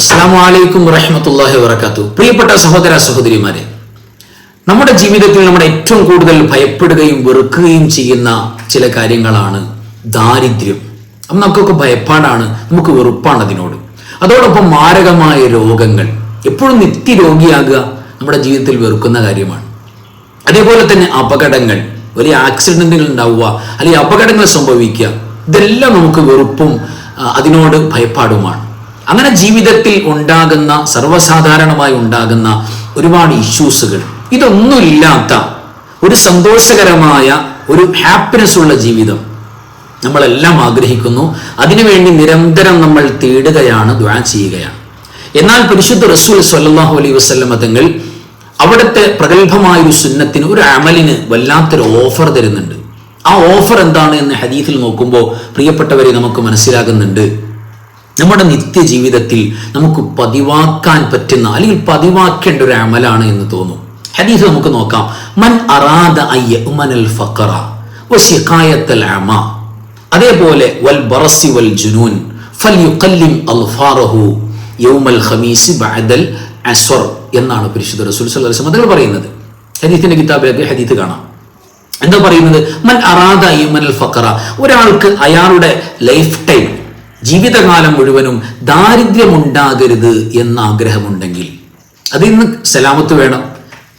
അസ്സാം വലൈക്കും വറഹമത്തല്ലാഹി വബർക്കാത്തു പ്രിയപ്പെട്ട സഹോദര സഹോദരിമാരെ നമ്മുടെ ജീവിതത്തിൽ നമ്മുടെ ഏറ്റവും കൂടുതൽ ഭയപ്പെടുകയും വെറുക്കുകയും ചെയ്യുന്ന ചില കാര്യങ്ങളാണ് ദാരിദ്ര്യം. അപ്പം നമുക്കൊക്കെ ഭയപ്പാടാണ് നമുക്ക് വെറുപ്പാണ് അതിനോട്. അതോടൊപ്പം മാരകമായ രോഗങ്ങൾ. എപ്പോഴും നിത്യരോഗിയാകുക നമ്മുടെ ജീവിതത്തിൽ വെറുക്കുന്ന കാര്യമാണ്. അതേപോലെ തന്നെ അപകടങ്ങൾ വലിയ ആക്സിഡന്റുകൾ ഉണ്ടാവുക അല്ലെങ്കിൽ അപകടങ്ങൾ സംഭവിക്കുക ഇതെല്ലാം നമുക്ക് വെറുപ്പും അതിനോട് ഭയപ്പാടുമാണ്. അങ്ങനെ ജീവിതത്തിൽ ഉണ്ടാകുന്ന സർവസാധാരണമായി ഉണ്ടാകുന്ന ഒരുപാട് ഇഷ്യൂസുകൾ ഇതൊന്നുമില്ലാത്ത ഒരു സന്തോഷകരമായ ഒരു ഹാപ്പിനെസ് ഉള്ള ജീവിതം നമ്മളെല്ലാം ആഗ്രഹിക്കുന്നു. അതിനുവേണ്ടി നിരന്തരം നമ്മൾ തേടുകയാണ് ദ്വാ ചെയ്യുകയാണ്. എന്നാൽ പരിശുദ്ധ റസൂൽ സല്ലാഹു അലൈ വസല്ലമ തങ്ങൾ അവിടുത്തെ പ്രഗത്ഭമായ ഒരു സുന്നത്തിന് ഒരു അമലിന് വല്ലാത്തൊരു ഓഫർ തരുന്നുണ്ട്. ആ ഓഫർ എന്താണ് എന്ന് ഹദീഫിൽ നോക്കുമ്പോൾ പ്രിയപ്പെട്ടവരെ നമുക്ക് മനസ്സിലാകുന്നുണ്ട്. നമ്മുടെ നിത്യജീവിതത്തിൽ നമുക്ക് പതിവാക്കാൻ പറ്റുന്ന അല്ലെങ്കിൽ പതിവാക്കേണ്ട ഒരു അമലാണ് എന്ന് തോന്നും. ഹദീസ് നമുക്ക് നോക്കാം. മൻ അറാദ അയ്യൽ ഫഖറ വശിഖായത്തൽ അമ. അതേപോലെ വൽ ബറസി വൽ ജുനൂൻ ഫൽയുഖല്ലിം അൽഫാറഹു യൗമൽ ഖമീസ് ബഅദൽ അസ്വർ എന്നാണ് പരിശുദ്ധ റസൂൽ സല്ലല്ലാഹു അലൈഹി വസല്ലം പറയുന്നത്. ഹദീസിന്റെ കിതാബിലൊക്കെ ഹദീസ് കാണാം. എന്താ പറയുന്നത്? മൻ അറാദ യുമനൽ ഫഖറ. ഒരാൾക്ക് അയാളുടെ ലൈഫ് ടൈം ജീവിതകാലം മുഴുവനും ദാരിദ്ര്യമുണ്ടാകരുത് എന്ന ആഗ്രഹമുണ്ടെങ്കിൽ അത് ഇന്ന് സലാമത്ത് വേണം.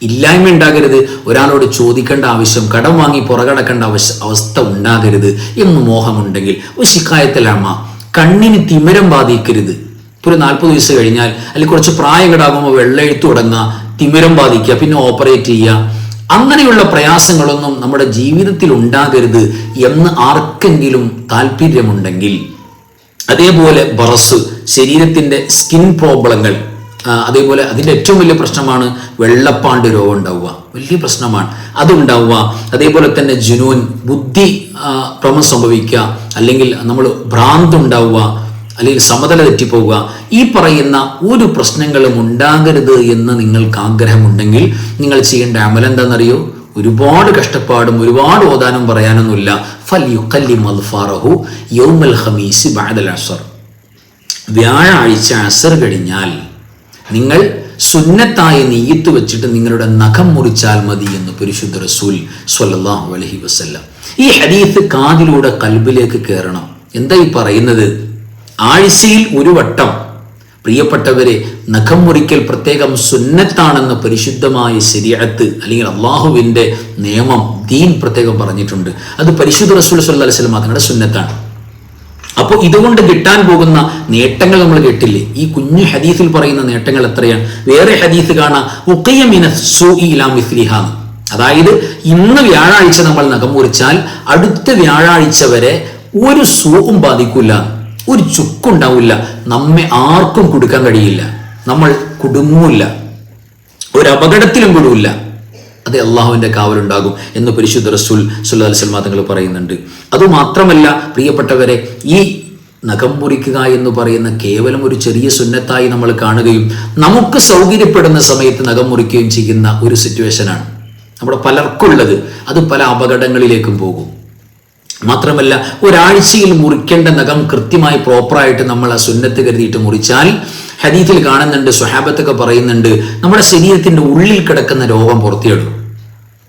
ഇല്ലായ്മ ഉണ്ടാകരുത് ഒരാളോട് ചോദിക്കേണ്ട ആവശ്യം കടം വാങ്ങി പുറകടക്കേണ്ട അവസ്ഥ ഉണ്ടാകരുത് എന്ന് മോഹമുണ്ടെങ്കിൽ ഒരു ശിക്കായത്തിലമ്മ കണ്ണിന് തിമരം ബാധിക്കരുത്. ഒരു നാൽപ്പത് വയസ്സ് കഴിഞ്ഞാൽ അല്ലെങ്കിൽ കുറച്ച് പ്രായം കിടാകുമ്പോൾ വെള്ളെഴുത്ത് തുടങ്ങുക തിമിരം ബാധിക്കുക പിന്നെ ഓപ്പറേറ്റ് ചെയ്യുക. അങ്ങനെയുള്ള പ്രയാസങ്ങളൊന്നും നമ്മുടെ ജീവിതത്തിൽ ഉണ്ടാകരുത് എന്ന് ആർക്കെങ്കിലും താല്പര്യമുണ്ടെങ്കിൽ അതേപോലെ ബറസ് ശരീരത്തിന്റെ സ്കിൻ പ്രോബ്ലങ്ങൾ അതേപോലെ അതിന്റെ ഏറ്റവും വലിയ പ്രശ്നമാണ് വെള്ളപ്പാണ്ട് രോഗം ഉണ്ടാവുക. വലിയ പ്രശ്നമാണ്. അതുണ്ടാവുക. അതേപോലെ തന്നെ ജുനൂൻ ബുദ്ധി ഭ്രമം സംഭവിക്കുക അല്ലെങ്കിൽ നമ്മൾ ഭ്രാന്ത് ഉണ്ടാവുക അല്ലെങ്കിൽ സമതല തെറ്റിപ്പോവുക. ഈ പറയുന്ന ഒരു പ്രശ്നങ്ങളും ഉണ്ടാകരുത് എന്ന് നിങ്ങൾക്ക് ആഗ്രഹമുണ്ടെങ്കിൽ നിങ്ങൾ ചെയ്യേണ്ട അമൽ എന്താണെന്നറിയോ ഒരുപാട് കഷ്ടപ്പാടും ഒരുപാട് ഓതാനും പറയാനൊന്നുമില്ല. ഫൽ യുക്കല്ലി മൽഫാറഹു യൗമൽ ഹമീസ് ബഅദൽ അസർ വ്യാഴാഴ്ച അസർ കഴിഞ്ഞാൽ നിങ്ങൾ സുന്നത്തായി നെയ്യത്ത് വെച്ചിട്ട് നിങ്ങളുടെ നഖം മുറിച്ചാൽ മതി എന്ന് പരിശുദ്ധ റസൂൽ സ്വല്ലല്ലാഹു അലഹി വസല്ലം. ഈ ഹദീത്ത് കാതിലൂടെ കൽബിലേക്ക് കയറണം. എന്താ ഈ പറയുന്നത്? ആഴ്ചയിൽ ഒരു വട്ടം പ്രിയപ്പെട്ടവരെ നഖം മുറിക്കൽ പ്രത്യേകം സുന്നത്താണെന്ന് പരിശുദ്ധമായ ശരിയത്ത് അല്ലെങ്കിൽ അള്ളാഹുവിന്റെ നിയമം ദീൻ പ്രത്യേകം പറഞ്ഞിട്ടുണ്ട്. അത് പരിശുദ്ധ റസൂൽ സല്ലല്ലാഹു അലൈഹി അതിനുടെ സുന്നത്താണ്. അപ്പോൾ ഇതുകൊണ്ട് കിട്ടാൻ പോകുന്ന നേട്ടങ്ങൾ നമ്മൾ കേട്ടില്ലേ? ഈ കുഞ്ഞു ഹദീസിൽ പറയുന്ന നേട്ടങ്ങൾ എത്രയാണ്? വേറെ ഹദീസ് കാണാം അതായത് ഇന്ന് വ്യാഴാഴ്ച നമ്മൾ നഖം മുറിച്ചാൽ അടുത്ത വ്യാഴാഴ്ച വരെ ഒരു സൂവും ബാധിക്കില്ല ഒരു ചുക്കുണ്ടാവില്ല. നമ്മെ ആർക്കും കൊടുക്കാൻ കഴിയില്ല. നമ്മൾ കുടുങ്ങൂല്ല. ഒരു അപകടത്തിലും പെടില്ല അത് അള്ളാഹുവിന്റെ കാവലുണ്ടാകും എന്ന് പരിശുദ്ധ റസൂൽ സുല്ലാ സൽമാ തങ്ങൾ പറയുന്നുണ്ട്. അതുമാത്രമല്ല പ്രിയപ്പെട്ടവരെ ഈ നഖം മുറിക്കുക എന്ന് പറയുന്ന കേവലം ഒരു ചെറിയ സുന്നത്തായി നമ്മൾ കാണുകയും നമുക്ക് സൗകര്യപ്പെടുന്ന സമയത്ത് നഖം മുറിക്കുകയും ചെയ്യുന്ന ഒരു സിറ്റുവേഷനാണ് നമ്മുടെ പലർക്കുള്ളത്. അത് പല അപകടങ്ങളിലേക്കും പോകും. മാത്രമല്ല ഒരാഴ്ചയിൽ മുറിക്കേണ്ട നഖം കൃത്യമായി പ്രോപ്പറായിട്ട് നമ്മൾ ആ സുന്നത്ത് കരുതിയിട്ട് മുറിച്ചാൽ ഹദീത്തിൽ കാണുന്നുണ്ട് സ്വഹാബത്തൊക്കെ പറയുന്നുണ്ട് നമ്മുടെ ശരീരത്തിന്റെ ഉള്ളിൽ കിടക്കുന്ന രോഗം പുറത്തിയിടും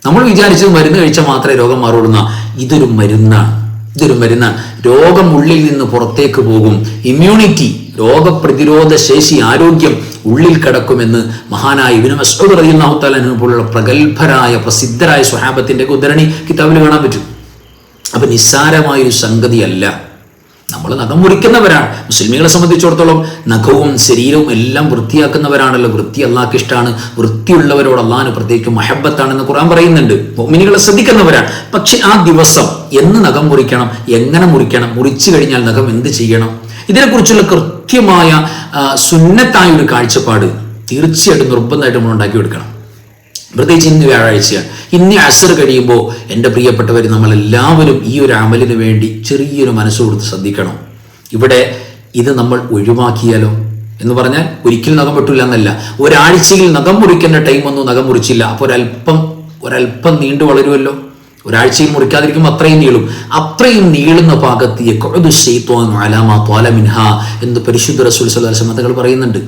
നമ്മൾ വിചാരിച്ചത് മരുന്ന് കഴിച്ചാൽ മാത്രമേ രോഗം മാറുള്ളൂ ഇതൊരു മരുന്നാണ്. ഇതൊരു മരുന്നാണ്. രോഗം ഉള്ളിൽ നിന്ന് പുറത്തേക്ക് പോകും. ഇമ്മ്യൂണിറ്റി രോഗപ്രതിരോധ ശേഷി ആരോഗ്യം ഉള്ളിൽ കിടക്കുമെന്ന് മഹാനായ ഇബിന് മസ്ഊദ് പോലുള്ള പ്രഗത്ഭരായ പ്രസിദ്ധരായ സ്വഹാബത്തിന്റെ ഉദ്ധരണി കിതാബിൽ കാണാൻ പറ്റും. അപ്പൊ നിസ്സാരമായൊരു സംഗതിയല്ല. നമ്മൾ നഖം മുറിക്കുന്നവരാണ്. മുസ്ലിമികളെ സംബന്ധിച്ചിടത്തോളം നഖവും ശരീരവും എല്ലാം വൃത്തിയാക്കുന്നവരാണല്ലോ. വൃത്തി അള്ളാഹ്ക്ക് ഇഷ്ടമാണ് വൃത്തിയുള്ളവരോട് അള്ളാഹിന് പ്രത്യേകിച്ച് മഹബത്താണെന്ന് ഖുറാൻ പറയുന്നുണ്ട്. മിനികളെ ശ്രദ്ധിക്കുന്നവരാണ്. പക്ഷെ ആ ദിവസം എന്ന് നഖം മുറിക്കണം എങ്ങനെ മുറിക്കണം മുറിച്ചു കഴിഞ്ഞാൽ നഖം എന്ത് ചെയ്യണം? ഇതിനെക്കുറിച്ചുള്ള കൃത്യമായ സുന്നത്തായ ഒരു കാഴ്ചപ്പാട് തീർച്ചയായിട്ടും നിർബന്ധമായിട്ട് നമ്മൾ ഉണ്ടാക്കി കൊടുക്കണം പ്രത്യേകിച്ച് ഇന്ന് വ്യാഴാഴ്ച. ഇന്ന് അസർ കഴിയുമ്പോൾ എന്റെ പ്രിയപ്പെട്ടവർ നമ്മളെല്ലാവരും ഈ ഒരു അമലിന് വേണ്ടി ചെറിയൊരു മനസ്സ് കൊടുത്ത് ശ്രദ്ധിക്കണം. ഇവിടെ ഇത് നമ്മൾ ഒഴിവാക്കിയാലോ? എന്ന് പറഞ്ഞാൽ ഒരിക്കലും നഖം വെട്ടില്ല എന്നല്ല ഒരാഴ്ചയിൽ നഖം മുറിക്കേണ്ട ടൈമൊന്നും നഖം മുറിച്ചില്ല. അപ്പോൾ ഒരല്പം ഒരല്പം നീണ്ടു വളരുമല്ലോ ഒരാഴ്ചയിൽ മുറിക്കാതിരിക്കുമ്പോൾ അത്രയും നീളും. അത്രയും നീളുന്ന പാകത്തിയെ യഖഉദു ശൈത്വാനു അലാമ ത്വാല മിൻഹ എന്ന് പരിശുദ്ധ റസൂൽ അലൈഹി തങ്ങൾ പറയുന്നുണ്ട്.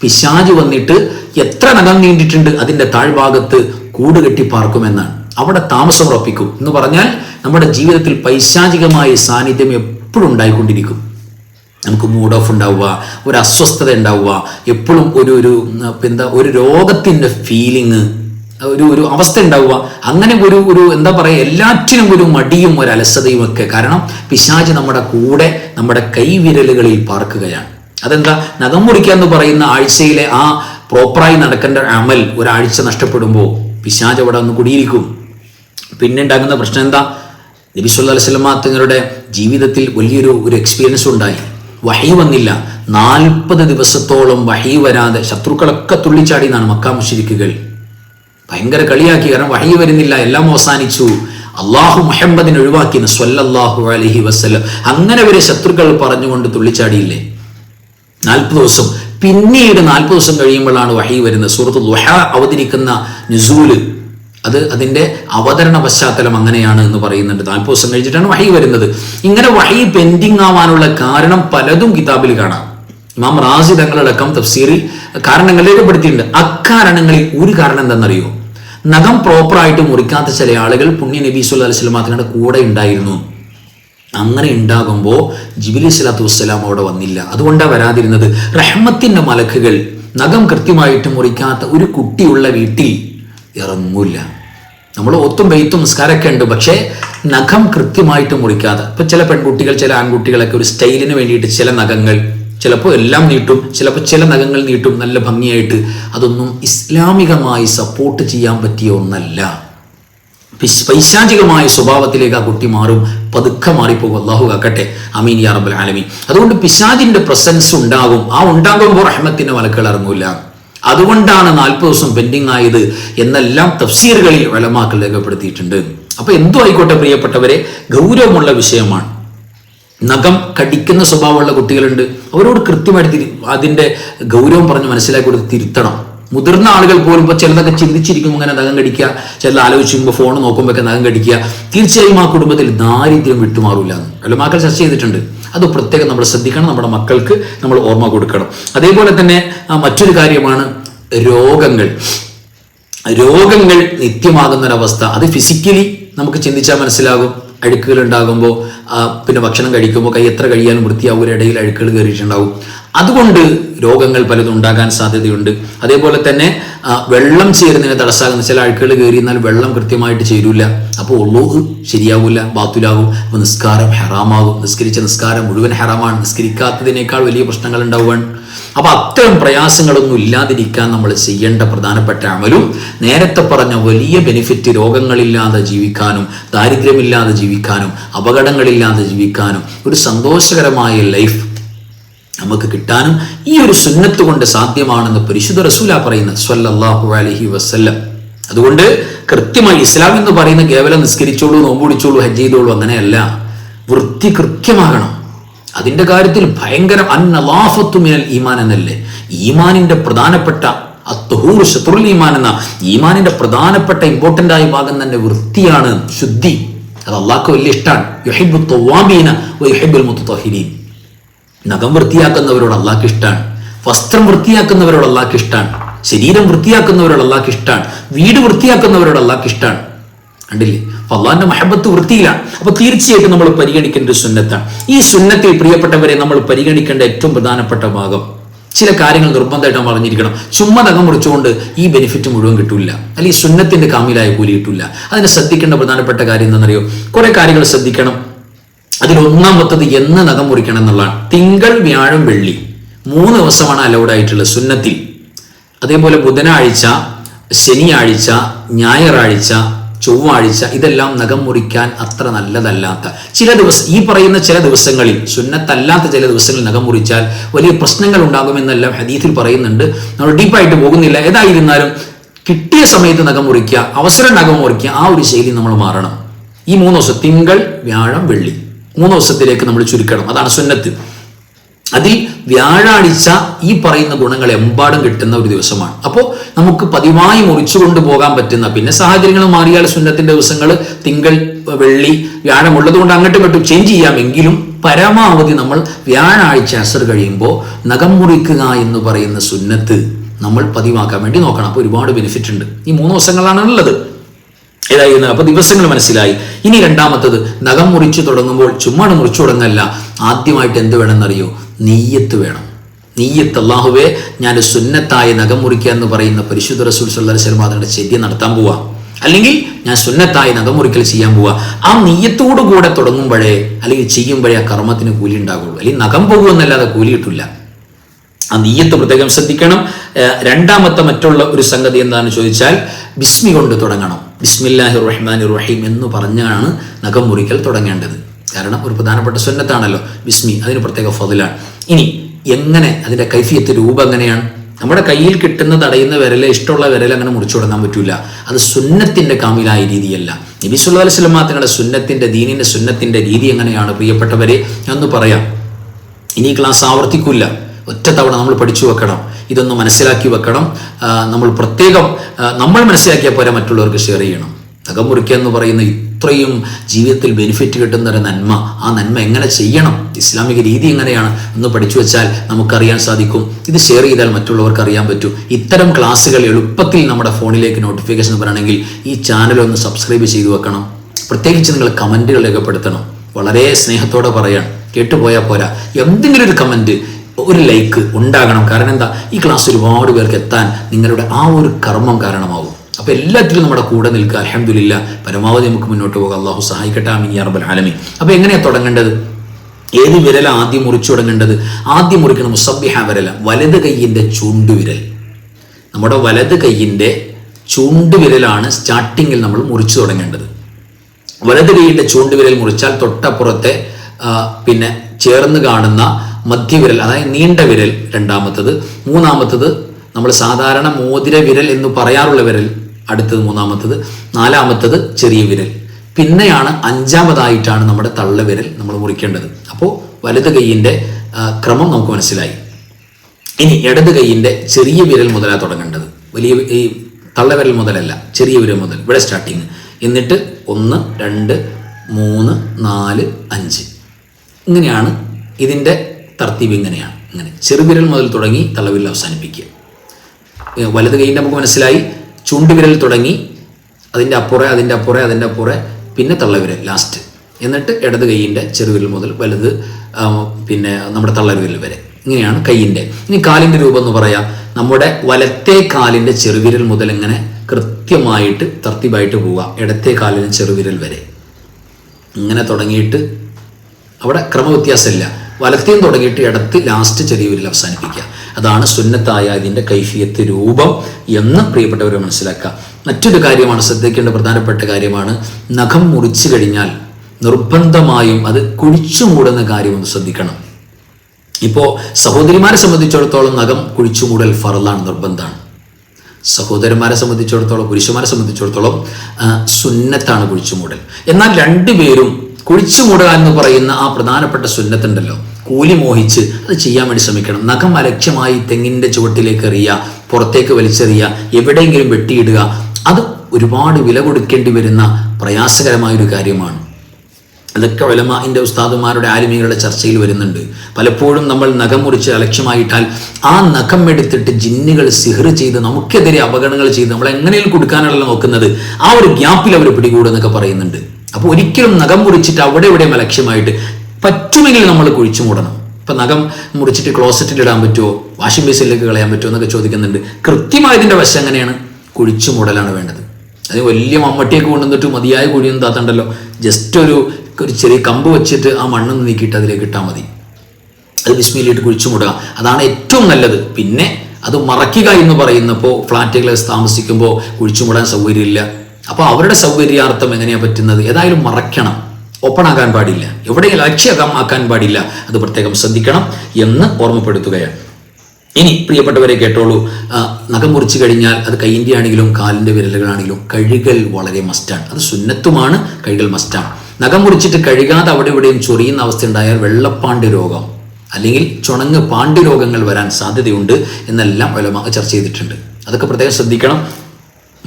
പിശാജ് വന്നിട്ട് എത്ര നഖം നീണ്ടിട്ടുണ്ട് അതിന്റെ താഴ്ഭാഗത്ത് കൂട് കെട്ടി പാർക്കുമെന്നാണ്. അവിടെ താമസം ഉറപ്പിക്കും. എന്ന് പറഞ്ഞാൽ നമ്മുടെ ജീവിതത്തിൽ പൈശാചികമായ സാന്നിധ്യം എപ്പോഴും ഉണ്ടായിക്കൊണ്ടിരിക്കും. നമുക്ക് മൂഡ് ഓഫ് ഉണ്ടാവുക ഒരു അസ്വസ്ഥത ഉണ്ടാവുക എപ്പോഴും ഒരു ഒരു എന്താ ഒരു രോഗത്തിന്റെ ഫീലിങ് ഒരു ഒരു അവസ്ഥ ഉണ്ടാവുക. അങ്ങനെ ഒരു ഒരു എന്താ പറയുക എല്ലാറ്റിനും ഒരു മടിയും ഒരു അലസതയും ഒക്കെ. കാരണം പിശാജ് നമ്മുടെ കൂടെ നമ്മുടെ കൈവിരലുകളിൽ പാർക്കുകയാണ്. അതെന്താ? നഖം മുറിക്കുക എന്ന് പറയുന്ന ആഴ്ചയിലെ ആ പ്രോപ്പറായി നടക്കേണ്ട അമൽ ഒരാഴ്ച നഷ്ടപ്പെടുമ്പോൾ പിശാജ് അവിടെ ഒന്ന് കുടിയിരിക്കും. പിന്നെ ഉണ്ടാകുന്ന പ്രശ്നം എന്താ? നബി സല്ലല്ലാഹു അലൈഹി തങ്ങളുടെ ജീവിതത്തിൽ വലിയൊരു ഒരു എക്സ്പീരിയൻസ് ഉണ്ടായി. വഹി വന്നില്ല. നാൽപ്പത് ദിവസത്തോളം വഹി വരാതെ ശത്രുക്കളൊക്കെ തുള്ളിച്ചാടി എന്നാണ് മക്കാ മുഷിരിക്കുകൾ ഭയങ്കര കളിയാക്കി. കാരണം വഹി വരുന്നില്ല. എല്ലാം അവസാനിച്ചു. അള്ളാഹു മുഹമ്മദിനെ ഒഴിവാക്കി സ്വല്ലല്ലാഹു അലൈഹി വസല്ലം. അങ്ങനെ വരെ ശത്രുക്കൾ പറഞ്ഞുകൊണ്ട് തുള്ളിച്ചാടിയില്ലേ? നാൽപ്പത് ദിവസം. പിന്നീട് നാൽപ്പത് ദിവസം കഴിയുമ്പോഴാണ് വഹി വരുന്നത്. സൂറത്ത് ലുഹ അവതരിക്കുന്ന നുസൂൽ. അത് അതിന്റെ അവതരണ പശ്ചാത്തലം അങ്ങനെയാണ് എന്ന് പറയുന്നുണ്ട്. നാൽപ്പത് ദിവസം കഴിഞ്ഞിട്ടാണ് വഹി വരുന്നത്. ഇങ്ങനെ വഹി പെൻഡിങ് ആവാനുള്ള കാരണം പലതും കിതാബിൽ കാണാം. ഇമാം റാസി തങ്ങളടക്കം തഫ്സീറിൽ കാരണങ്ങൾ രേഖപ്പെടുത്തിയിട്ടുണ്ട്. അക്കാരണങ്ങളിൽ ഒരു കാരണം എന്താണെന്നറിയോ? നഖം പ്രോപ്പറായിട്ട് മുറിക്കാത്ത ചില ആളുകൾ പുണ്യ നബി സുല്ലാ അലൈഹി സ്വലമാത്തിനുടെ കൂടെ ഉണ്ടായിരുന്നു. അങ്ങനെ ഉണ്ടാകുമ്പോൾ ജിബിലി സ്വലാത്തു വസ്സലാം അവിടെ വന്നില്ല. അതുകൊണ്ടാണ് വരാതിരുന്നത്. റഹ്മത്തിന്റെ മലക്കുകൾ നഖം കൃത്യമായിട്ട് മുറിക്കാത്ത ഒരു കുട്ടിയുള്ള വീട്ടിൽ ഇറങ്ങൂല. നമ്മൾ ഒത്തും വെയ്ത്തും നിസ്കാരമൊക്കെ ഉണ്ട് പക്ഷേ നഖം കൃത്യമായിട്ട് മുറിക്കാതെ. ഇപ്പൊ ചില പെൺകുട്ടികൾ ചില ആൺകുട്ടികളൊക്കെ ഒരു സ്റ്റൈലിന് വേണ്ടിയിട്ട് ചില നഖങ്ങൾ ചിലപ്പോൾ എല്ലാം നീട്ടും ചിലപ്പോൾ ചില നഖങ്ങൾ നീട്ടും നല്ല ഭംഗിയായിട്ട്. അതൊന്നും ഇസ്ലാമികമായി സപ്പോർട്ട് ചെയ്യാൻ പറ്റിയ ഒന്നല്ല. പിശ് പൈശാചികമായ സ്വഭാവത്തിലേക്ക് ആ കുട്ടി മാറും. പതുക്കെ മാറിപ്പോകും. അള്ളാഹു ആക്കട്ടെ അമീൻ യാ റബ്ബൽ ആലമീൻ. അതുകൊണ്ട് പിശാജിന്റെ പ്രസൻസ് ഉണ്ടാകും. ആ ഉണ്ടാകുമ്പോൾ റഹ്മത്തിന്റെ മലക്കുകൾ ഇറങ്ങൂല. അതുകൊണ്ടാണ് നാൽപ്പത് ദിവസം പെൻഡിങ് ആയത് എന്നെല്ലാം തഫ്സീറുകളിൽ വലമാക്കൾ രേഖപ്പെടുത്തിയിട്ടുണ്ട്. അപ്പൊ എന്തോ ആയിക്കോട്ടെ പ്രിയപ്പെട്ടവരെ? ഗൗരവമുള്ള വിഷയമാണ്. നഖം കടിക്കുന്ന സ്വഭാവമുള്ള കുട്ടികളുണ്ട്. അവരോട് കൃത്യമായിട്ട് അതിന്റെ ഗൗരവം പറഞ്ഞ് മനസ്സിലാക്കി കൊടുത്ത് തിരുത്തണം. മുതിർന്ന ആളുകൾ പോലും ഇപ്പോൾ ചിലതൊക്കെ ചിന്തിച്ചിരിക്കുമ്പോൾ ഇങ്ങനെ നഖം കടിക്കുക. ചിലത് ആലോചിക്കുമ്പോൾ ഫോൺ നോക്കുമ്പോൾ നഖം കടിക്കുക. തീർച്ചയായും ആ കുടുംബത്തിൽ ദാരിദ്ര്യം വിട്ടുമാറില്ല എന്ന്. അല്ലമാക്കൾ ചർച്ച ചെയ്തിട്ടുണ്ട്. അത് പ്രത്യേകം നമ്മൾ ശ്രദ്ധിക്കണം. നമ്മുടെ മക്കൾക്ക് നമ്മൾ ഓർമ്മ കൊടുക്കണം. അതേപോലെ തന്നെ മറ്റൊരു കാര്യമാണ് രോഗങ്ങൾ. രോഗങ്ങൾ നിത്യമാകുന്ന ഒരവസ്ഥ അത് ഫിസിക്കലി നമുക്ക് ചിന്തിച്ചാൽ മനസ്സിലാകും. അഴുക്കുകൾ ഉണ്ടാകുമ്പോൾ പിന്നെ ഭക്ഷണം കഴിക്കുമ്പോൾ കൈ എത്ര കഴിയാനും വൃത്തിയാവും ഇടയിൽ അഴുക്കുകൾ കയറിയിട്ടുണ്ടാവും. അതുകൊണ്ട് രോഗങ്ങൾ പലതും ഉണ്ടാകാൻ സാധ്യതയുണ്ട്. അതേപോലെ തന്നെ വെള്ളം ചേരുന്നതിന് തടസ്സാകുന്ന ചില അഴുക്കുകൾ കയറി എന്നാൽ വെള്ളം കൃത്യമായിട്ട് ചേരൂല. അപ്പോൾ ഒള്ളൂഹ് ശരിയാവില്ല ബാത്തുലാകും അപ്പോൾ നിസ്കാരം ഹെറാമാകും. നിസ്കരിച്ച നിസ്കാരം മുഴുവൻ ഹെറാമാണ്. നിസ്കരിക്കാത്തതിനേക്കാൾ വലിയ പ്രശ്നങ്ങൾ ഉണ്ടാവുകയാണ് അപ്പൊ അത്തരം പ്രയാസങ്ങളൊന്നും ഇല്ലാതിരിക്കാൻ നമ്മൾ ചെയ്യേണ്ട പ്രധാനപ്പെട്ട അമലും നേരത്തെ പറഞ്ഞ വലിയ ബെനിഫിറ്റ് രോഗങ്ങളില്ലാതെ ജീവിക്കാനും ദാരിദ്ര്യമില്ലാതെ ജീവിക്കാനും അപകടങ്ങളില്ലാതെ ജീവിക്കാനും ഒരു സന്തോഷകരമായ ലൈഫ് നമുക്ക് കിട്ടാനും ഈ ഒരു സുന്നത്ത് കൊണ്ട് സാധ്യമാണെന്ന് പരിശുദ്ധ റസൂല പറയുന്ന സ്വല്ലല്ലാഹു അലഹി വസ്ല്ലം. അതുകൊണ്ട് കൃത്യമായി ഇസ്ലാം എന്ന് പറയുന്ന കേവലം നിസ്കരിച്ചോളൂ നോമ്പുടിച്ചോളൂ ഹജ്ജ് ചെയ്തോളൂ അങ്ങനെയല്ല. വൃത്തി കൃത്യമാകണം. അതിന്റെ കാര്യത്തിൽ ഭയങ്കര അന്നലാഫത്തു മിനൽ ഈമാൻ എന്നല്ലേ? ഈമാനിന്റെ പ്രധാനപ്പെട്ട അത്തുഹൂർ ശത്രുൽ ഈമാൻ എന്ന ഈമാനിന്റെ പ്രധാനപ്പെട്ട ഇമ്പോർട്ടന്റ് ആയ ഭാഗം തന്നെ വൃത്തിയാണ് ശുദ്ധി. അത് അള്ളാഹ്ക്ക് വലിയ ഇഷ്ടമാണ് യുഹൈബു തൊവാബീന വ യുഹിബ്ബുൽ മുത്തഹിരീൻ നഖം വൃത്തിയാക്കുന്നവരോട് അള്ളാഹ്ക്ക് ഇഷ്ടമാണ് വസ്ത്രം വൃത്തിയാക്കുന്നവരോട് അള്ളാഹ്ക്ക് ഇഷ്ടമാണ് ശരീരം വൃത്തിയാക്കുന്നവരോട് അള്ളാഹ്ക്ക് ഇഷ്ടമാണ് വീട് വൃത്തിയാക്കുന്നവരോട് അള്ളാഹ്ക്ക് ഇഷ്ടമാണ് കണ്ടില്ലേ? അപ്പൊ അള്ളാഹിന്റെ മഹബത്ത് വൃത്തിയിലാണ്. അപ്പൊ തീർച്ചയായിട്ടും നമ്മൾ പരിഗണിക്കേണ്ട ഒരു സുന്നത്താണ്. ഈ സുന്നത്തിൽ പ്രിയപ്പെട്ടവരെ നമ്മൾ പരിഗണിക്കേണ്ട ഏറ്റവും പ്രധാനപ്പെട്ട ഭാഗം ചില കാര്യങ്ങൾ നിർബന്ധമായിട്ട് നമ്മൾ അറിഞ്ഞിരിക്കണം. ചുമ്മാ തകം മുറിച്ചുകൊണ്ട് ഈ ബെനിഫിറ്റ് മുഴുവൻ കിട്ടില്ല അല്ലെങ്കിൽ സുന്നത്തിന്റെ കാമിലായ കൂലി കിട്ടില്ല അതിനെ ശ്രദ്ധിക്കേണ്ട പ്രധാനപ്പെട്ട കാര്യം എന്താണെന്നറിയോ? കുറെ കാര്യങ്ങൾ ശ്രദ്ധിക്കണം. അതിൽ ഒന്നാമത്തത് എന്ന് നഖം മുറിക്കണം എന്നുള്ളതാണ്. തിങ്കൾ വ്യാഴം വെള്ളി മൂന്ന് ദിവസമാണ് അലൗഡ് ആയിട്ടുള്ളത് സുന്നത്തിൽ. അതേപോലെ ബുധനാഴ്ച ശനിയാഴ്ച ഞായറാഴ്ച ചൊവ്വാഴ്ച ഇതെല്ലാം നഖം മുറിക്കാൻ അത്ര നല്ലതല്ലാത്ത ചില ദിവസം ഈ പറയുന്ന ചില ദിവസങ്ങളിൽ സുന്നത്തല്ലാത്ത ചില ദിവസങ്ങളിൽ നഖം മുറിച്ചാൽ വലിയ പ്രശ്നങ്ങൾ ഉണ്ടാകുമെന്നെല്ലാം ഹദീഫിൽ പറയുന്നുണ്ട്. നമ്മൾ ഡീപ്പായിട്ട് പോകുന്നില്ല. ഏതായിരുന്നാലും കിട്ടിയ സമയത്ത് നഖം മുറിക്കുക അവസരം നഖം മുറിക്കുക ആ ഒരു ശൈലി നമ്മൾ മാറണം. ഈ മൂന്ന് ദിവസം തിങ്കൾ വ്യാഴം വെള്ളി. മൂന്ന് ദിവസത്തിലേക്ക് നമ്മൾ ചുരുക്കണം. അതാണ് സുന്നത്ത്. അതിൽ വ്യാഴാഴ്ച ഈ പറയുന്ന ഗുണങ്ങൾ എമ്പാടും കിട്ടുന്ന ഒരു ദിവസമാണ്. അപ്പോൾ നമുക്ക് പതിവായി മുറിച്ചു കൊണ്ടുപോകാൻ പറ്റുന്ന പിന്നെ സാഹചര്യങ്ങൾ മാറിയാൽ സുന്നത്തിന്റെ ദിവസങ്ങൾ തിങ്കൾ വെള്ളി വ്യാഴം ഉള്ളതുകൊണ്ട് അങ്ങോട്ടും ചേഞ്ച് ചെയ്യാമെങ്കിലും പരമാവധി നമ്മൾ വ്യാഴാഴ്ച അസർ കഴിയുമ്പോൾ നഖം മുറിക്കുക എന്ന് പറയുന്ന സുന്നത്ത് നമ്മൾ പതിവാക്കാൻ വേണ്ടി നോക്കണം. അപ്പോൾ ഒരുപാട് ബെനിഫിറ്റ് ഉണ്ട്. ഈ മൂന്ന് ദിവസങ്ങളാണ് ഉള്ളത്. ഏതായിരുന്നു? അപ്പൊ ദിവസങ്ങൾ മനസ്സിലായി. ഇനി രണ്ടാമത്തത് നഖം മുറിച്ചു തുടങ്ങുമ്പോൾ ചുമ്മാണ് മുറിച്ചു തുടങ്ങല്ല. ആദ്യമായിട്ട് എന്ത് വേണമെന്നറിയോ? നെയ്യത്ത് വേണം. നീയത്ത് അള്ളാഹുവേ ഞാൻ സുന്നത്തായി നഖം മുറിക്കുക എന്ന് പറയുന്ന പരിശുദ്ധ റസൂൽ സല്ലാ ശർമാതയുടെ ചെദ്യ നടത്താൻ പോവാ. അല്ലെങ്കിൽ ഞാൻ സുന്നത്തായി നഖം മുറിക്കൽ ചെയ്യാൻ പോവാ. ആ നീയത്തോടു കൂടെ തുടങ്ങുമ്പോഴേ അല്ലെങ്കിൽ ചെയ്യുമ്പോഴേ ആ കർമ്മത്തിന് കൂലി ഉണ്ടാകുള്ളൂ അല്ലെങ്കിൽ നഖം പോകുമെന്നല്ലാതെ കൂലി കിട്ടില്ല ആ നീയത്ത് പ്രത്യേകം ശ്രദ്ധിക്കണം. രണ്ടാമത്തെ മറ്റുള്ള ഒരു സംഗതി എന്താണെന്ന് ചോദിച്ചാൽ ബിസ്മി കൊണ്ട് തുടങ്ങണം. ബിസ്മില്ലാഹി റഹ്മാൻ റഹീം എന്ന് പറഞ്ഞാണ് നഖം മുറിക്കൽ തുടങ്ങേണ്ടത്. കാരണം ഒരു പ്രധാനപ്പെട്ട സുന്നത്താണല്ലോ. ബിസ്മി അതിന് പ്രത്യേക ഫതിലാണ്. ഇനി എങ്ങനെ അതിന്റെ കൈഫിയത്ത് രൂപം എങ്ങനെയാണ്? നമ്മുടെ കയ്യിൽ കിട്ടുന്ന തടയുന്ന വിരൽ ഇഷ്ടമുള്ള വിരൽ അങ്ങനെ മുറിച്ചു തുടങ്ങാൻ പറ്റൂല. അത് സുന്നത്തിന്റെ കാമിലായ രീതിയല്ല. നബി സുല്ലാ അലൈഹി തങ്ങളുടെ സുന്നത്തിന്റെ ദീനിന്റെ സുന്നത്തിന്റെ രീതി എങ്ങനെയാണ്? പ്രിയപ്പെട്ടവരെ എന്ന് പറയാം. ഇനി ക്ലാസ് ആവർത്തിക്കില്ല ഒറ്റ തവണ നമ്മൾ പഠിച്ചു വെക്കണം. ഇതൊന്ന് മനസ്സിലാക്കി വെക്കണം. നമ്മൾ പ്രത്യേകം നമ്മൾ മനസ്സിലാക്കിയാൽ പോരാ മറ്റുള്ളവർക്ക് ഷെയർ ചെയ്യണം. നഖം മുറിക്കുക എന്ന് പറയുന്ന ഇത്രയും ജീവിതത്തിൽ ബെനിഫിറ്റ് കിട്ടുന്ന ഒരു നന്മ. ആ നന്മ എങ്ങനെ ചെയ്യണം? ഇസ്ലാമിക രീതി എങ്ങനെയാണ്? എന്ന് പഠിച്ചു വെച്ചാൽ നമുക്കറിയാൻ സാധിക്കും. ഇത് ഷെയർ ചെയ്താൽ മറ്റുള്ളവർക്ക് അറിയാൻ പറ്റും. ഇത്തരം ക്ലാസ്സുകൾ എളുപ്പത്തിൽ നമ്മുടെ ഫോണിലേക്ക് നോട്ടിഫിക്കേഷൻ വരണമെങ്കിൽ ഈ ചാനൽ ഒന്ന് സബ്സ്ക്രൈബ് ചെയ്തു വെക്കണം. പ്രത്യേകിച്ച് നിങ്ങൾ കമന്റുകൾ രേഖപ്പെടുത്തണം. വളരെ സ്നേഹത്തോടെ പറയാൻ. കേട്ടുപോയാൽ പോരാ. എന്തെങ്കിലും ഒരു കമന്റ് ഒരു ലൈക്ക് ഉണ്ടാകണം. കാരണം എന്താ? ഈ ക്ലാസ് ഒരുപാട് പേർക്ക് എത്താൻ നിങ്ങളുടെ ആ ഒരു കർമ്മം കാരണമാവും. അപ്പൊ എല്ലാത്തിലും നമ്മുടെ കൂടെ നിൽക്കുക. അലഹമില്ല പരമാവധി നമുക്ക് മുന്നോട്ട് പോകാം. അള്ളാഹു സഹായിക്കട്ടെ. ആമീൻ യാ റബ്ബൽ ആലമീൻ. അപ്പൊ എങ്ങനെയാ തുടങ്ങേണ്ടത്? ഏത് വിരല ആദ്യം മുറിച്ചു തുടങ്ങേണ്ടത്? ആദ്യം മുറിക്കണം മുസബിഹ വിരല വലത് കൈയിന്റെ ചൂണ്ടുവിരൽ നമ്മുടെ വലത് കൈയിന്റെ ചൂണ്ടുവിരലാണ് സ്റ്റാർട്ടിങ്ങിൽ നമ്മൾ മുറിച്ചു തുടങ്ങേണ്ടത്. വലത് കൈയിന്റെ ചൂണ്ടുവിരൽ മുറിച്ചാൽ തൊട്ടപ്പുറത്തെ പിന്നെ ചേർന്ന് കാണുന്ന മധ്യവിരൽ അതായത് നീണ്ട വിരൽ രണ്ടാമത്തത്. മൂന്നാമത്തത് നമ്മൾ സാധാരണ മോതിര വിരൽ എന്ന് പറയാറുള്ള വിരൽ. അടുത്തത് മൂന്നാമത്തത് നാലാമത്തത് ചെറിയ വിരൽ. പിന്നെയാണ് അഞ്ചാമതായിട്ടാണ് നമ്മുടെ തള്ള വിരൽ നമ്മൾ മുറിക്കേണ്ടത്. അപ്പോൾ വലത് കൈയിന്റെ ക്രമം നമുക്ക് മനസ്സിലായി. ഇനി ഇടത് കൈയിന്റെ ചെറിയ വിരൽ മുതലാണ് തുടങ്ങേണ്ടത്. വലിയ ഈ തള്ളവിരൽ മുതലല്ല ചെറിയ വിരൽ മുതൽ ഇവിടെ സ്റ്റാർട്ടിങ് എന്നിട്ട് ഒന്ന് രണ്ട് മൂന്ന് നാല് അഞ്ച്. ഇങ്ങനെയാണ് ഇതിന്റെ തർത്തീവ് ഇങ്ങനെയാണ്. ഇങ്ങനെ ചെറുവിരൽ മുതൽ തുടങ്ങി തള്ളവിരൽ അവസാനിപ്പിക്കുക. വലത് കൈയിന്റെ നമുക്ക് മനസ്സിലായി. ചൂണ്ടുവിരൽ തുടങ്ങി അതിന്റെ അപ്പുറേ അതിന്റെ അപ്പുറേ അതിന്റെ അപ്പുറേ പിന്നെ തള്ളവിരൽ ലാസ്റ്റ് എന്നിട്ട് ഇടത് കൈയിന്റെ ചെറുവിരൽ മുതൽ വലുത് പിന്നെ നമ്മുടെ തള്ളവിരൽ വരെ. ഇങ്ങനെയാണ് കൈയിന്റെ ഇനി കാലിന്റെ രൂപം എന്ന് പറയാം. നമ്മുടെ വലത്തെ കാലിന്റെ ചെറുവിരൽ മുതൽ ഇങ്ങനെ കൃത്യമായിട്ട് തർത്തിബായിട്ട് പോവുക. ഇടത്തെ കാലിന്റെ ചെറുവിരൽ വരെ. ഇങ്ങനെ തുടങ്ങിയിട്ട് അവിടെ ക്രമവ്യത്യാസമില്ല. വലത്തേയും തുടങ്ങിയിട്ട് ഇടത്ത് ലാസ്റ്റ് ചെറിയ വിരൽ അവസാനിപ്പിക്കുക. അതാണ് സുന്നത്തായ ഇതിന്റെ കൈഫിയത്ത് രൂപം എന്ന് പ്രിയപ്പെട്ടവർ മനസ്സിലാക്കുക. മറ്റൊരു കാര്യമാണ് ശ്രദ്ധിക്കേണ്ട പ്രധാനപ്പെട്ട കാര്യമാണ് നഖം മുറിച്ചു കഴിഞ്ഞാൽ നിർബന്ധമായും അത് കുഴിച്ചു മൂടുന്ന കാര്യം ശ്രദ്ധിക്കണം. ഇപ്പോൾ സഹോദരിമാരെ സംബന്ധിച്ചിടത്തോളം നഖം കുഴിച്ചു മൂടൽ ഫറലാണ് നിർബന്ധമാണ്. സഹോദരന്മാരെ സംബന്ധിച്ചിടത്തോളം പുരുഷന്മാരെ സംബന്ധിച്ചിടത്തോളം സുന്നത്താണ് കുഴിച്ചുമൂടൽ എന്നാൽ രണ്ടുപേരും കുഴിച്ചുമൂടുക എന്ന് പറയുന്ന ആ പ്രധാനപ്പെട്ട സുന്നത്തുണ്ടല്ലോ. കൂലി മോഹിച്ച് അത് ചെയ്യാൻ വേണ്ടി ശ്രമിക്കണം. നഖം അലക്ഷ്യമായി തെങ്ങിന്റെ ചുവട്ടിലേക്ക് എറിയുക പുറത്തേക്ക് വലിച്ചെറിയുക എവിടെയെങ്കിലും വെട്ടിയിടുക അത് ഒരുപാട് വില കൊടുക്കേണ്ടി വരുന്ന പ്രയാസകരമായ ഒരു കാര്യമാണ്. അതൊക്കെ ഒലമാന്റെ ഉസ്താദുമാരുടെ ആലിമികളുടെ ചർച്ചയിൽ വരുന്നുണ്ട്. പലപ്പോഴും നമ്മൾ നഖം മുറിച്ച് അലക്ഷ്യമായിട്ടാൽ ആ നഖം എടുത്തിട്ട് ജിന്നുകൾ സിഹർ ചെയ്ത് നമുക്കെതിരെ അപകടങ്ങൾ ചെയ്ത് നമ്മൾ എങ്ങനെയും കൊടുക്കാനാണല്ലോ നോക്കുന്നത്. ആ ഒരു ഗ്യാപ്പിൽ അവർ പിടികൂടുന്നൊക്കെ പറയുന്നുണ്ട്. അപ്പോൾ ഒരിക്കലും നഖം മുറിച്ചിട്ട് അവിടെ എവിടെയും അലക്ഷ്യമായിട്ട് പറ്റുമെങ്കിൽ നമ്മൾ കുഴിച്ചു മൂടണം. ഇപ്പൊ നഖം മുറിച്ചിട്ട് ക്ലോസറ്റിൽ ഇടാൻ പറ്റുമോ വാഷിംഗ് മെഷീനിലേക്ക് കളയാൻ പറ്റുമോ എന്നൊക്കെ ചോദിക്കുന്നുണ്ട്. കൃത്യമായതിന്റെ വശം എങ്ങനെയാണ്? കുഴിച്ചു മൂടലാണ് വേണ്ടത്. അത് വലിയ മമ്മട്ടിയൊക്കെ കൊണ്ടുവന്നിട്ട് മതിയായ കുഴിയൊന്നും താത്തണ്ടല്ലോ. ജസ്റ്റ് ഒരു ഒരു ചെറിയ കമ്പ് വെച്ചിട്ട് ആ മണ്ണൊന്ന് നീക്കിയിട്ട് അതിലേക്ക് ഇട്ടാൽ മതി. അത് ബിസ്മിയിലിട്ട് കുഴിച്ചു മൂടുക. അതാണ് ഏറ്റവും നല്ലത്. പിന്നെ അത് മറയ്ക്കുക എന്ന് പറയുന്നപ്പോൾ ഫ്ലാറ്റുകളിൽ താമസിക്കുമ്പോൾ കുഴിച്ചു മൂടാൻ സൗകര്യമില്ല. അപ്പോൾ അവരുടെ സൗകര്യാർത്ഥം എങ്ങനെയാ പറ്റുന്നത്? ഏതായാലും മറക്കണം ഓപ്പൺ ആകാൻ പാടില്ല. എവിടെയെങ്കിലും ലക്ഷ്യമാക്കാൻ പാടില്ല. അത് പ്രത്യേകം ശ്രദ്ധിക്കണം എന്ന് ഓർമ്മപ്പെടുത്തുകയാണ്. ഇനി പ്രിയപ്പെട്ടവരെ കേട്ടോളൂ. നഖം മുറിച്ചു കഴിഞ്ഞാൽ അത് കൈയിന്റെ ആണെങ്കിലും കാലിന്റെ വിരലുകളാണെങ്കിലും കഴുകൽ വളരെ മസ്റ്റാണ് അത് സുന്നത്തുമാണ് കഴുകൽ മസ്റ്റാണ് നഖം മുറിച്ചിട്ട് കഴുകാതെ അവിടെ ഇവിടെയും ചൊറിയുന്ന അവസ്ഥ ഉണ്ടായാൽ വെള്ളപ്പാണ്ട് രോഗം അല്ലെങ്കിൽ ചുണങ്ങ് പാണ്ഡ്യരോഗങ്ങൾ വരാൻ സാധ്യതയുണ്ട് എന്നെല്ലാം ഉലമ ചർച്ച ചെയ്തിട്ടുണ്ട്. അതൊക്കെ പ്രത്യേകം ശ്രദ്ധിക്കണം.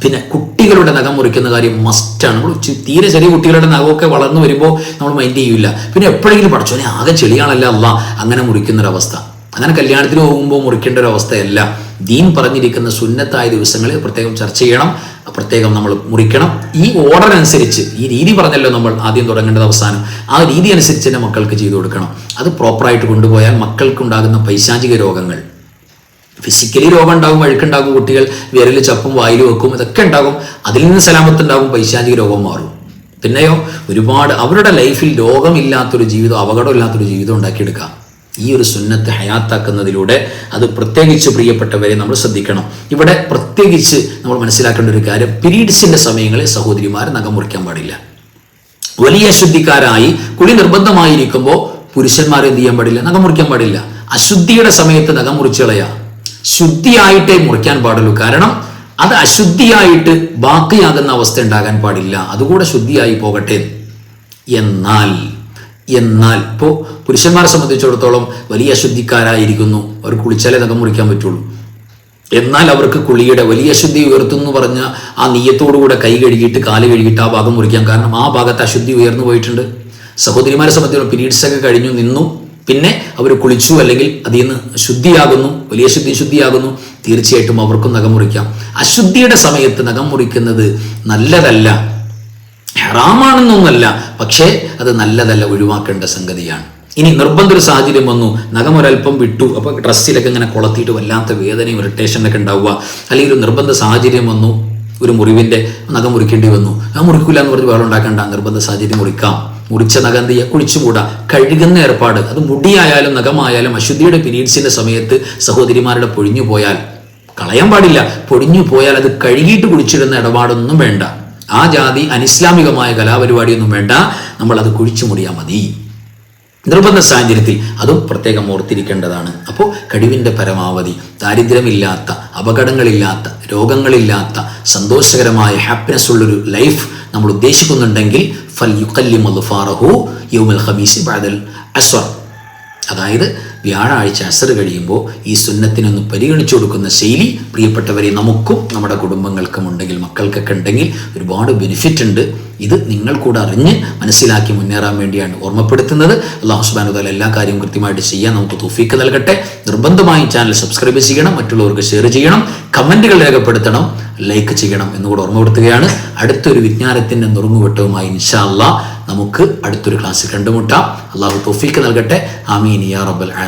പിന്നെ കുട്ടികളുടെ നഖം മുറിക്കുന്ന കാര്യം മസ്റ്റാണ് നമ്മൾ തീരെ ചെറിയ കുട്ടികളുടെ നഖമൊക്കെ വളർന്നു വരുമ്പോൾ നമ്മൾ മൈൻഡ് ചെയ്യില്ല പിന്നെ എപ്പോഴെങ്കിലും പഠിച്ചോനെ ആകെ ചെളിയാണല്ല അല്ല അങ്ങനെ മുറിക്കുന്നൊരവസ്ഥ അങ്ങനെ കല്യാണത്തിന് പോകുമ്പോൾ മുറിക്കേണ്ട ഒരു അവസ്ഥയല്ല. ദീൻ പറഞ്ഞിരിക്കുന്ന സുന്നത്തായ ദിവസങ്ങളിൽ പ്രത്യേകം ചർച്ച ചെയ്യണം. പ്രത്യേകം നമ്മൾ മുറിക്കണം. ഈ ഓർഡർ അനുസരിച്ച് ഈ രീതി പറഞ്ഞല്ലോ നമ്മൾ ആദ്യം തുടങ്ങേണ്ടത് അവസാനം. ആ രീതി അനുസരിച്ച് തന്നെ മക്കൾക്ക് ചെയ്തു കൊടുക്കണം. അത് പ്രോപ്പറായിട്ട് കൊണ്ടുപോയാൽ മക്കൾക്കുണ്ടാകുന്ന പൈശാചിക രോഗങ്ങൾ ഫിസിക്കലി രോഗം ഉണ്ടാകും അഴുക്കുണ്ടാകും കുട്ടികൾ വിരൽ ചപ്പും വായിൽ വെക്കും ഇതൊക്കെ ഉണ്ടാകും. അതിൽ നിന്ന് സലാമത്തുണ്ടാകും പൈശാചിക രോഗം മാറും. പിന്നെയോ ഒരുപാട് അവരുടെ ലൈഫിൽ രോഗമില്ലാത്തൊരു ജീവിതം അപകടമില്ലാത്തൊരു ജീവിതം ഉണ്ടാക്കിയെടുക്കാം. ഈ ഒരു സുന്നത്ത് ഹയാത്താക്കുന്നതിലൂടെ അത് പ്രത്യേകിച്ച് പ്രിയപ്പെട്ടവരെ നമ്മൾ ശ്രദ്ധിക്കണം. ഇവിടെ പ്രത്യേകിച്ച് നമ്മൾ മനസ്സിലാക്കേണ്ട ഒരു കാര്യം പീരീഡ്സിന്റെ സമയങ്ങളിൽ സഹോദരിമാർ നഖം മുറിക്കാൻ പാടില്ല. വലിയ അശുദ്ധിക്കാരായി കുളി നിർബന്ധമായിരിക്കുമ്പോൾ പുരുഷന്മാർ എന്ത് ചെയ്യാൻ പാടില്ല? നഖം മുറിക്കാൻ പാടില്ല. അശുദ്ധിയുടെ സമയത്ത് നഖം മുറിച്ചു കളയാ. ശുദ്ധിയായിട്ടേ മുറിക്കാൻ പാടുള്ളൂ. കാരണം അത് അശുദ്ധിയായിട്ട് ബാക്കിയാകുന്ന അവസ്ഥ ഉണ്ടാകാൻ പാടില്ല. അതുകൂടെ ശുദ്ധിയായി പോകട്ടെ. എന്നാൽ എന്നാൽ ഇപ്പോൾ പുരുഷന്മാരെ സംബന്ധിച്ചിടത്തോളം വലിയ അശുദ്ധിക്കാരായിരിക്കുന്നു. അവർ കുളിച്ചാലേ നഖം മുറിക്കാൻ പറ്റുള്ളൂ. എന്നാൽ അവർക്ക് കുളിയുടെ വലിയ ശുദ്ധി ഉയർത്തുന്നു പറഞ്ഞ ആ നീയത്തോടുകൂടെ കൈ കഴുകിയിട്ട് കാൽ കഴുകിയിട്ട് ആ ഭാഗം മുറിക്കാം. കാരണം ആ ഭാഗത്ത് അശുദ്ധി ഉയർന്നു പോയിട്ടുണ്ട്. സഹോദരിമാരെ സംബന്ധിച്ചിടത്തോളം പീരീഡ്സ് ഒക്കെ കഴിഞ്ഞു നിന്നു. പിന്നെ അവർ കുളിച്ചു അല്ലെങ്കിൽ അതിൽ നിന്ന് ശുദ്ധിയാകുന്നു വലിയ ശുദ്ധി ശുദ്ധിയാകുന്നു തീർച്ചയായിട്ടും അവർക്കും നഖം മുറിക്കാം. അശുദ്ധിയുടെ സമയത്ത് നഖം മുറിക്കുന്നത് നല്ലതല്ല. ഹറാമാണെന്നൊന്നല്ല പക്ഷേ അത് നല്ലതല്ല ഒഴിവാക്കേണ്ട സംഗതിയാണ്. ഇനി നിർബന്ധ ഒരു സാഹചര്യം വന്നു നഖം ഒരല്പം വിട്ടു അപ്പോൾ ഡ്രസ്സിലൊക്കെ ഇങ്ങനെ കൊളത്തിയിട്ട് വല്ലാത്ത വേദനയും ഇറിറ്റേഷനൊക്കെ ഉണ്ടാവുക അല്ലെങ്കിൽ ഒരു നിർബന്ധ സാഹചര്യം വന്നു ഒരു മുറിവിന്റെ നഖം മുറിക്കേണ്ടി വന്നു. ആ മുറിക്കില്ല എന്ന് പറഞ്ഞ് വേറെ ഉണ്ടാക്കേണ്ട നിർബന്ധ സാഹചര്യം മുറിക്കാം. മുറിച്ച നഖം എന്ത് ചെയ്യുക കുഴിച്ചുകൂടാ കഴുകുന്ന ഏർപ്പാട്. അത് മുടിയായാലും നഖമായാലും അശുദ്ധിയുടെ പീരീഡ്സിന്റെ സമയത്ത് സഹോദരിമാരുടെ പൊഴിഞ്ഞു പോയാൽ കളയാൻ പാടില്ല. പൊടിഞ്ഞു പോയാൽ അത് കഴുകിയിട്ട് കുഴിച്ചിടുന്ന ഇടപാടൊന്നും വേണ്ട. ആ ജാതി അനിസ്ലാമികമായ കലാപരിപാടിയൊന്നും വേണ്ട. നമ്മൾ അത് കുഴിച്ചു മുടിയാൽ മതി. നിർബന്ധ സാഹചര്യത്തിൽ അതും പ്രത്യേകം ഓർത്തിരിക്കേണ്ടതാണ്. അപ്പോൾ കഴിവിന്റെ പരമാവധി ദാരിദ്ര്യമില്ലാത്ത അപകടങ്ങളില്ലാത്ത രോഗങ്ങളില്ലാത്ത സന്തോഷകരമായ ഹാപ്പിനെസ് ഉള്ളൊരു ലൈഫ് നമ്മൾ ഉദ്ദേശിക്കുന്നുണ്ടെങ്കിൽ ഫൽ യുക്കല്ലി മലുഫാറഹു യൗമൽ ഖമീസി ബാദൽ അസ്വർ അതായത് വ്യാഴാഴ്ച അസർ കഴിയുമ്പോൾ ഈ സുന്നത്തിനൊന്ന് പരിഗണിച്ചു കൊടുക്കുന്ന ശൈലി പ്രിയപ്പെട്ടവരെ നമുക്കും നമ്മുടെ കുടുംബങ്ങൾക്കും ഉണ്ടെങ്കിൽ മക്കൾക്കൊക്കെ ഉണ്ടെങ്കിൽ ഒരുപാട് ബെനിഫിറ്റ് ഉണ്ട്. ഇത് നിങ്ങൾ കൂടെ അറിഞ്ഞ് മനസ്സിലാക്കി മുന്നേറാൻ വേണ്ടിയാണ് ഓർമ്മപ്പെടുത്തുന്നത്. അള്ളാഹു താല എല്ലാ കാര്യവും കൃത്യമായിട്ട് ചെയ്യാൻ നമുക്ക് തുഫീക്ക് നൽകട്ടെ. നിർബന്ധമായും ചാനൽ സബ്സ്ക്രൈബ് ചെയ്യണം മറ്റുള്ളവർക്ക് ഷെയർ ചെയ്യണം കമന്റുകൾ രേഖപ്പെടുത്തണം ലൈക്ക് ചെയ്യണം എന്നുകൂടെ ഓർമ്മപ്പെടുത്തുകയാണ്. അടുത്തൊരു വിജ്ഞാനത്തിന്റെ നുറുങ്ങുവട്ടവുമായി ഇൻഷാ അള്ളാഹ് നമുക്ക് അടുത്തൊരു ക്ലാസ്സിൽ കണ്ടുമുട്ടാം. അള്ളാഹു തൗഫീക്ക് നൽകട്ടെ. ആമീൻ യാ റബ്ബൽ